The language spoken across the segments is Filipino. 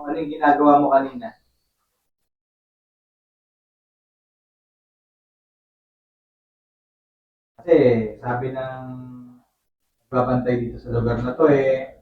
kung ano yung ginagawa mo kanina. Kasi sabi ng babantay dito sa lugar na to eh,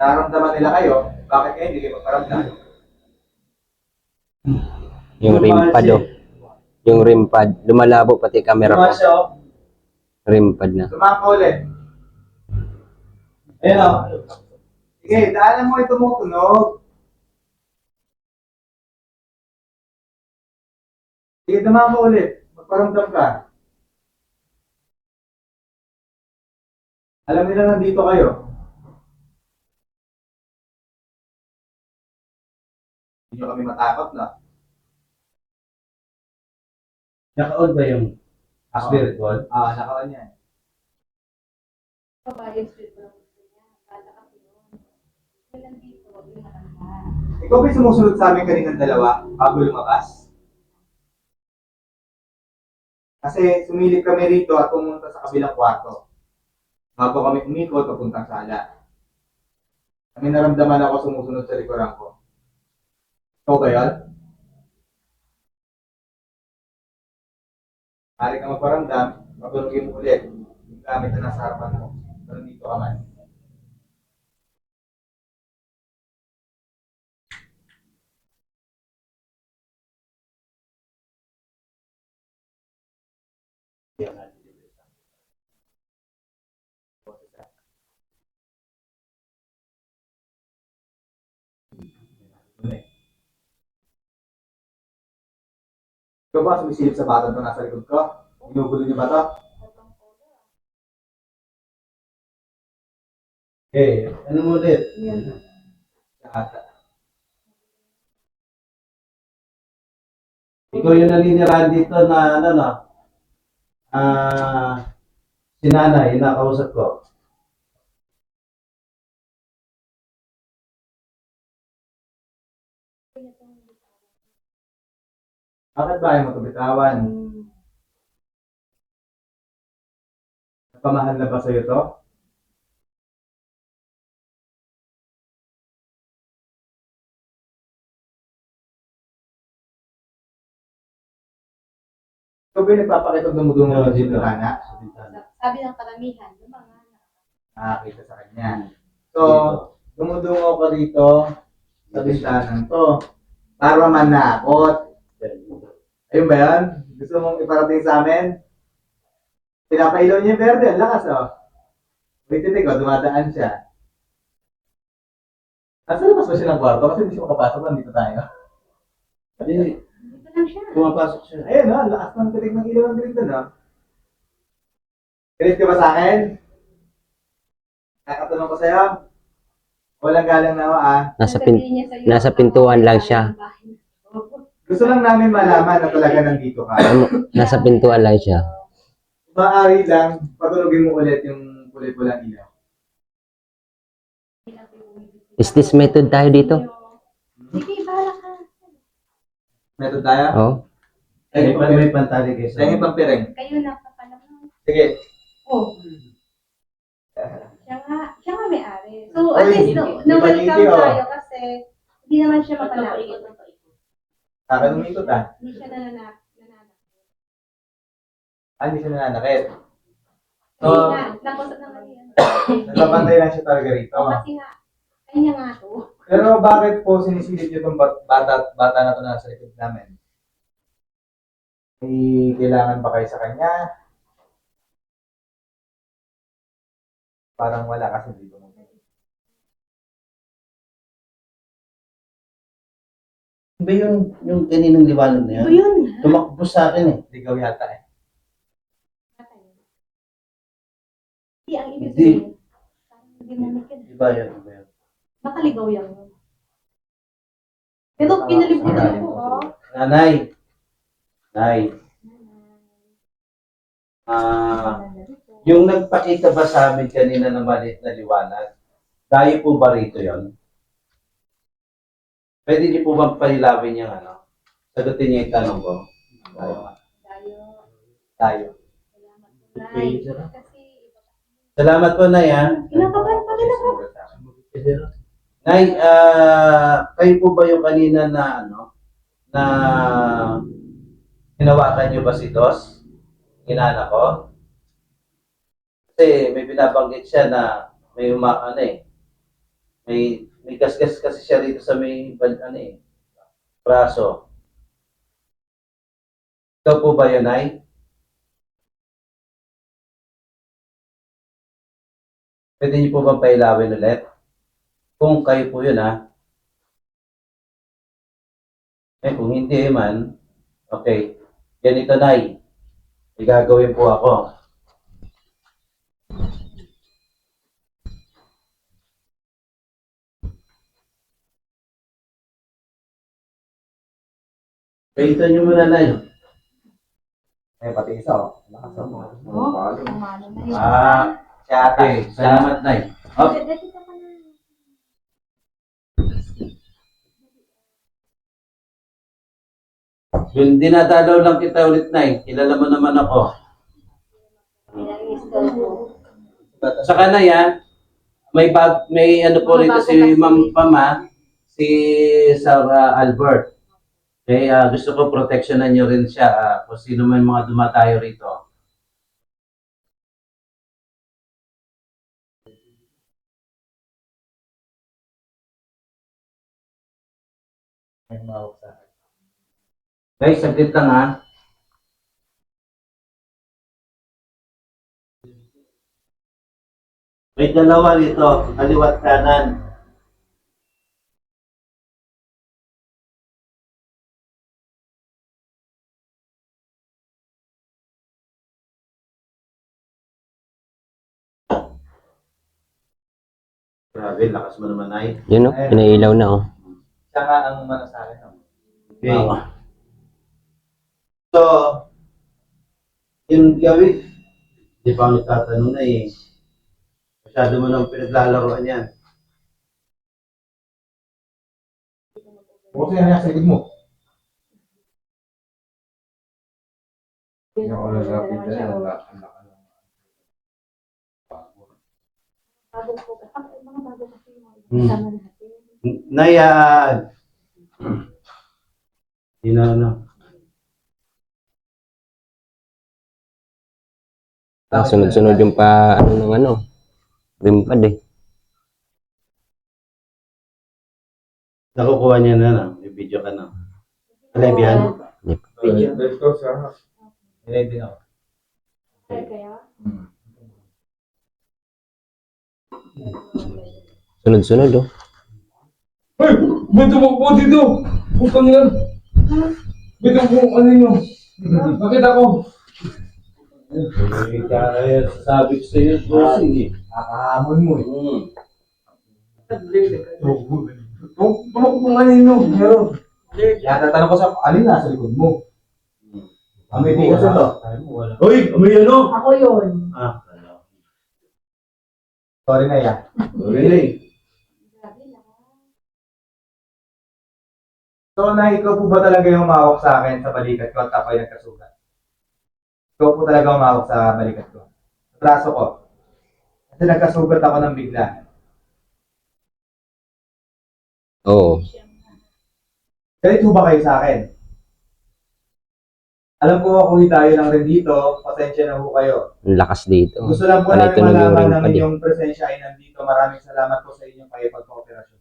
nararamdaman nila kayo, bakit kayo hindi kayo magparamdam? Yung rim pad oh. Yung rim pad. Lumalabo pati camera ko. Tumasya, oh. Rim pad na. Tumama ulit. Ayun o. Sige, daanan mo ito mo tunog. Sige, tumama ulit. Magparamdam ka. Alam nila nandito kayo. Hindi nyo kami matakot na. Naka-on ba yung spirit wall? Ah, nakawan yan. Kabayan street lang gusto niya. Kala kasi yun. Yung nandito, yung matanda. Ikaw ba'y sumusunod sa amin kanina dalawa bago lumabas? Kasi sumilip kami rito at pumunta sa kabilang kwarto. Bago kami umikot papuntang sala. Kami naramdaman ako sumusunod sa likuran ko. Ikaw ba yan? Maaari ka magparamdam, pagulungin mo ulit yung gamit na nasa harapan mo. Pero dito ka man. Ikaw ba sumisilip sa batang to nasa likod ko? Ginugulo niyo ba to? Okay, ano mo ulit? Ata. Ikaw yung naninirahan dito na ano no? Ah, si nanay, nakausap ko. Bakit ba ayaw mo ito bitawan? Hmm. Pamahal na ba sa'yo to? Ikaw ba yung nagpapakita dumudungo Oo, sa bintana? Sa bintana. Sabi ng karamihan, yung mga Nakakita sa kanya. So, dumudungo ko rito sa bintanang to. Para manakot. Ayun ba yan? Gusto mong iparating sa amin? Pinapailaw niya yung verde. Ang lakas, oh. Wait, titig, oh. Dumadaan siya. Nasa labas ba siya ng kwarto? Kasi hindi siya makapasok. Nandito tayo. Hindi. Pumapasok siya. Ayun, no? Ang lakas ng titig ng ilaw ng grito, no? Galit ka ba sa akin? Kakatanong ko sa'yo. Walang galang na ako, ah. Nasa, pin nasa pintuan lang galing siya. Gusto lang namin malaman na talaga nandito ka. nasa pintuan lang siya. Maaari lang, patulogin mo ulit yung kulay-pulang ilaw. Is this method tayo dito? Sige, bahala ka. Meron tayo? Oh. May, pan- may pantali kayo sa pang piring. Kayo na kapalang. Sige. Oh. Siya nga, siya nga may-ari. So, Ay, at least, hindi- no, hindi no maliki, welcome oh. tayo kasi hindi naman siya mapanakot. Saka umikot ah. Hindi siya nananakot. nananakot. Ah, hindi siya nananakit. So, Hindi nga, nakusap na kami. ano. nagpapantay lang siya talaga rito. Oh, kasi nga, kanya nga to. Pero bakit po sinisilip niyo itong bat- bata, bata na ito na nasa likod namin? May kailangan ba kayo sa kanya? Parang wala kasi dito mo. Ba yung, yung kaninang liwanag na O yan? yun. Tumakbo sa akin eh. Ligaw yata eh. Hindi, ang ibig Hindi. sabihin, parang hindi mo mikid. Iba yun, iba yun. Makaligaw yan. Pero pinalibutan ako, oh. Nanay. Nay. Ah, yung nagpakita ba sa amin kanina ng maliit na liwanag, tayo po ba rito yun? Pwede niyo po bang palilawin yung ano? Sagutin niyo yung tanong ko. Tayo. Tayo. Salamat po, Nay. Kasi, Salamat po, Nay, ha? kinakabahan pa rin ako. Nay, ah, kayo po ba yung kanina na ano, na hinawakan niyo ba si Dos? Inana ko? Kasi may binabanggit siya na may uma, ano eh, may, may gasgas kasi siya rito sa may, ano eh, braso. Ikaw po ba yun, Nay? Pwede niyo po bang pailawin ulit? Kung kayo po yun, ha? Eh, kung hindi man, okay. Ganito, Nay. May gagawin po ako. Kaya niyo muna, Nay. Eh, pati isa, oh. Lakas ako. Oh, kumano na yun. Ah, Si ate. okay. Salamat, Nay. Up. Na. Yung dinadalaw lang kita ulit, Nay. Kilala mo naman ako. Sa kanay, ha? May bag, may ano po rito si. Ma'am Pama, si Sarah Albert. Kaya gusto ko proteksyonan niyo rin siya ah, kung sino man mga dumatayo rito. May sa akin. Guys, saglit lang ha. May dalawa rito, kaliwat kanan. Grabe, lakas mo naman ay. Yun oh, pinailaw na oh. Siya nga ang umano sa akin. So, yung gawin, di pa ako nagtatanong na eh. Masyado mo nang pinaglalaroan yan. Bukas yan nasa likod mo. Hindi ako lalapit na yan. Bago po. Ah, mga bago kasi yung mga Hmm. kasama natin. Nayaan! Yun na, ano. Ah, sunod-sunod yung pa, ano ng ano, rimpad eh. Nakukuha niya na na. May video ka na. Live yan? Video. Let's go sa Ready na ako. Kaya kaya? Sunod-sunod oh. Hoy! May tumakbo dito! Putang na! May tumakbo kanino? Bakit ako? Eh, kaya sabi ko sa'yo, bossing eh. Kakahamon mo eh. Hmm. Tumakbo kanino? Meron. Kaya tatanong ko sa alin nasa likod mo. Ang may tigas ito. Hoy! May ano? Ako yun. Ah, ano. Sorry na yan. Really? Grabe na. So, na ikaw po ba talaga yung umawak sa akin sa balikat ko at ako'y nagkasugat? Ikaw po talaga umawak sa balikat ko. Sa braso ko. Kasi nagkasugat ako ng bigla. Oo. Galit po ba kayo sa akin? Alam ko ako tayo lang rin dito. Pasensya na po kayo. Ang lakas dito. Gusto lang po namin tunog yung malaman ng eh. inyong presensya ay nandito. Maraming salamat po sa inyong kayo pagpa-operasyon.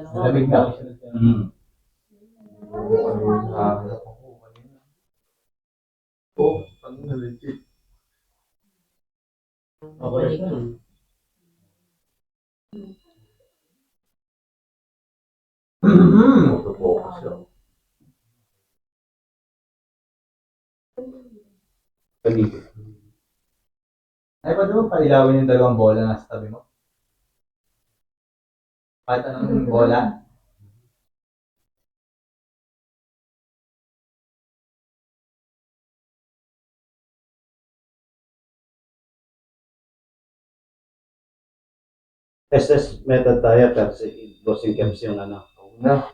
Malamig na. Hmm. Oh, ano na legit. Okay. Pag-ibig. Ay, pwede mo pailawin yung dalawang bola na sa tabi mo? Kahit anong bola? SS method tayo, pero si bossing camps yung ano. Na.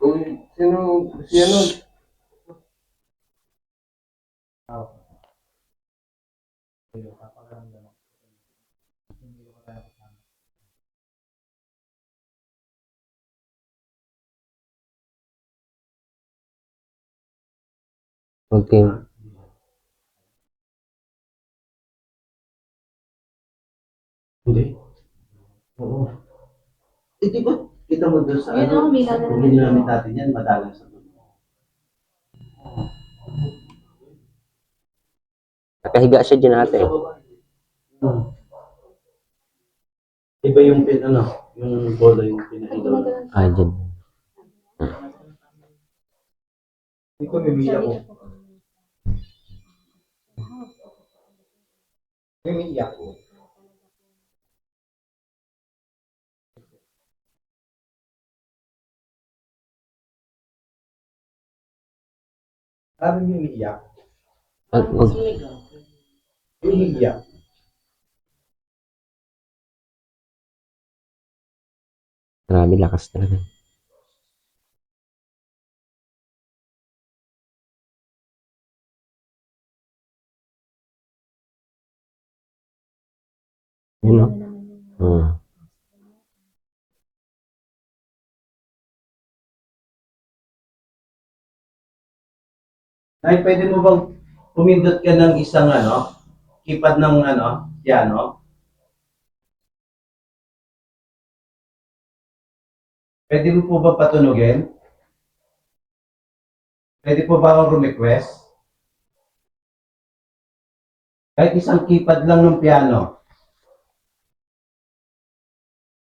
Kung sino, si ano, Okay. Hindi. Oo. Eh, di ba? Kita mo doon sa Yun, ano? oh, may lalaro Kung ginamit natin yan, madalang sa doon. Nakahiga siya dyan ate. Hmm. Iba yung pin, ano, yung bola yung pinahigaw. Ah, dyan. Hindi ko niliyak ko. Umiiyak ko. Sabi niyo umiiyak. Wag, wag. Umiiyak. Grabe, lakas talaga. Yun no? Ay, pwede mo bang pumindot ka ng isang ano, keypad ng ano, piano? Pwede mo po ba patunugin? Pwede po ba akong request? Kahit isang keypad lang ng piano.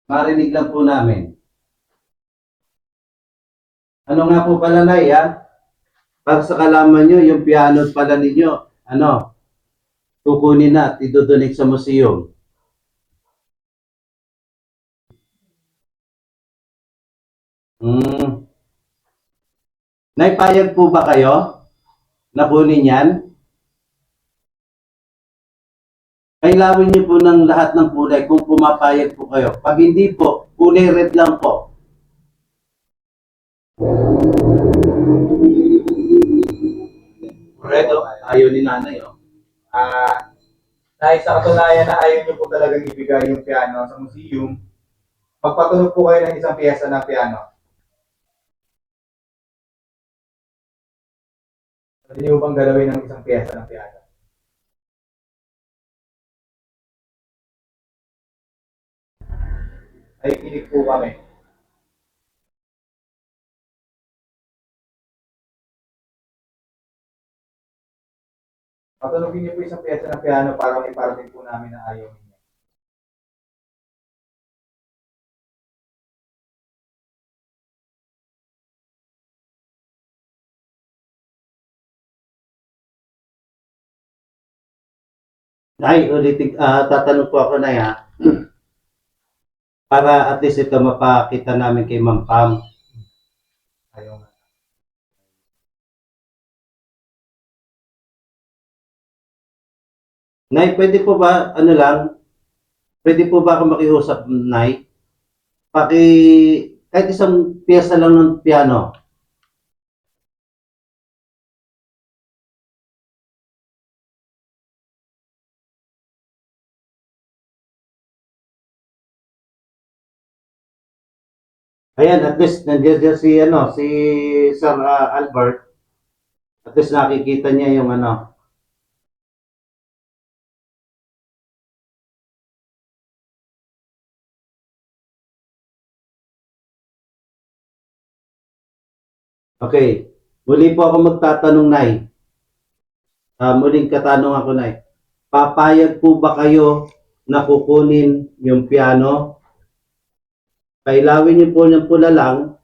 Marinig lang po namin. Ano nga po pala, Nay, ha? Para sa kalaman nyo, yung piano pala ninyo, ano, kukunin na at idodonate sa museum. Hmm. Naipayag po ba kayo na kunin yan? Kailawin niyo po ng lahat ng kulay kung pumapayag po kayo. Pag hindi po, kulay red lang po. Red, oh. ayaw ni nanay, oh. Ah, dahil sa katunayan na ayaw niyo po talagang ibigay yung piano sa museum, magpatunog po kayo ng isang piyesa ng piano. Pwede niyo bang galawin ng isang piyesa ng piano? Ay, kinig po kami. Patunogin niyo po isang piyesa ng piano para iparating po namin na ayaw ninyo. Ay, ulitin, ah, tatanong po ako na ya. Para at least ito mapakita namin kay Ma'am Pam. Ayaw nga. Nay, pwede po ba, ano lang, pwede po ba ako makiusap, Nay? Paki, kahit isang piyesa lang ng piano. Ayan, at least nandiyan dyan si, ano, si Sir ah, Albert. At least nakikita niya yung ano, Okay. Muli po ako magtatanong, Nay. Ah, muling katanong ako, Nay. Papayag po ba kayo na kukunin yung piano? Kailawin niyo po ng pula lang.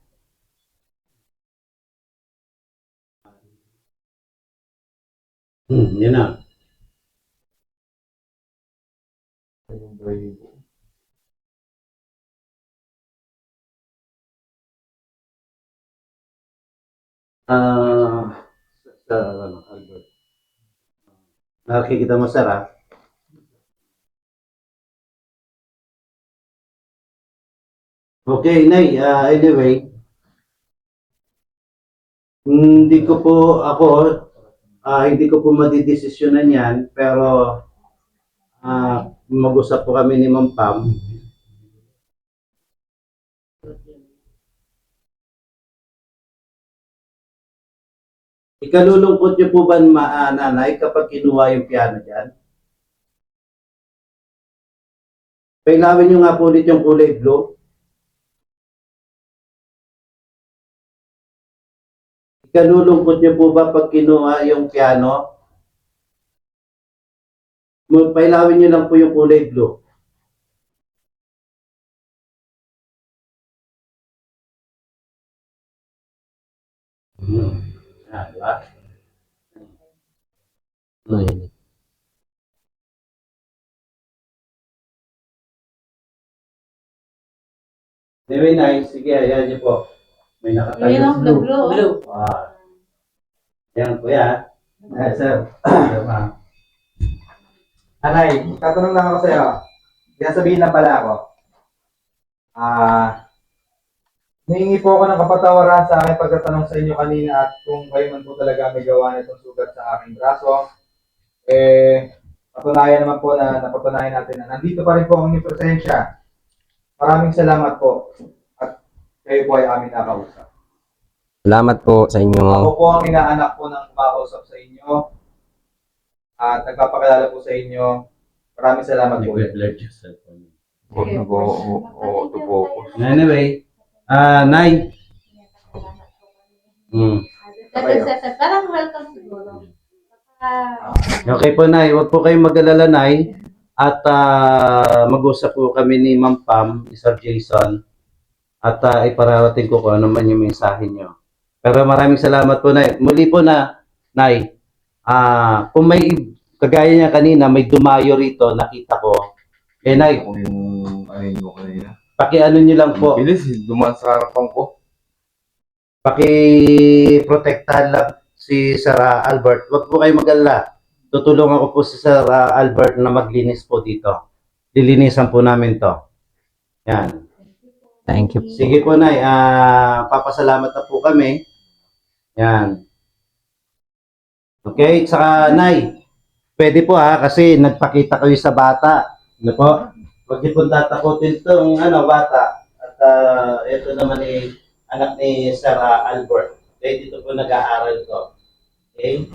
Hmm, yun na. Ah, ano, Albert. Nakikita mo, sir, ah. Okay, Nay, ah, anyway, hindi ko po ako, ah, hindi ko po madidesisyonan yan, pero ah, mag-usap po kami ni Ma'am Pam. Ikalulungkot niyo po ba ma, ah, nanay kapag kinuha yung piano dyan? Pailawin niyo nga po ulit yung kulay blue. Ikalulungkot niyo po ba pag kinuha yung piano? Pailawin niyo lang po yung kulay blue. Ah, di ba? Anyway, nice. Sige, ayan niyo po. May nakatayo. Yun ang the blue. Blue. Ah. Ayan, kuya. Eh, sir. Tama. Anay, tatanong lang ako sa'yo. Kaya sabihin lang pala ako. Ah, Hihingi po ako ng kapatawaran sa aking pagtatanong sa inyo kanina at kung kayo man po talaga may gawa nitong sugat sa aking braso, eh, patunayan naman po na napatunayan natin na nandito pa rin po ang inyong presensya. Maraming salamat po at kayo po ay aming nakausap. Salamat po sa inyo. Ako po ang inaanak po ng kumakausap sa inyo at nagpapakilala po sa inyo. Maraming salamat po. Huwag na po ako auto-focus. Anyway, ah, Nay. Mm. Parang welcome siguro. Okay po, Nay. Huwag po kayong mag-alala, Nay. At ah, mag-usap po kami ni Ma'am Pam, ni Sir Jason. At ah, ipararating ko kung ano man yung mensahe nyo. Pero maraming salamat po, Nay. Muli po na, Nay, ah, kung may, kagaya niya kanina, may dumayo rito, nakita ko. Eh, Nay, Ako yung ayun mo kanina. Pakiano nyo lang po. Bilis, dumaan sa harapan ko. Paki-protectahan lang si Sir Albert. Huwag po kayo mag-alala. Tutulungan ko po si Sir Albert na maglinis po dito. Lilinisan po namin to. Yan. Thank you. Sige po, Nay. Ah, papasalamat na po kami. Yan. Okay, saka Nay, pwede po ha, kasi nagpakita kayo sa bata. Ano po? Po tatakutin itong ano, bata. At ah, ito naman ni anak ni Sir Albert. Okay, dito po nag-aaral to. Okay?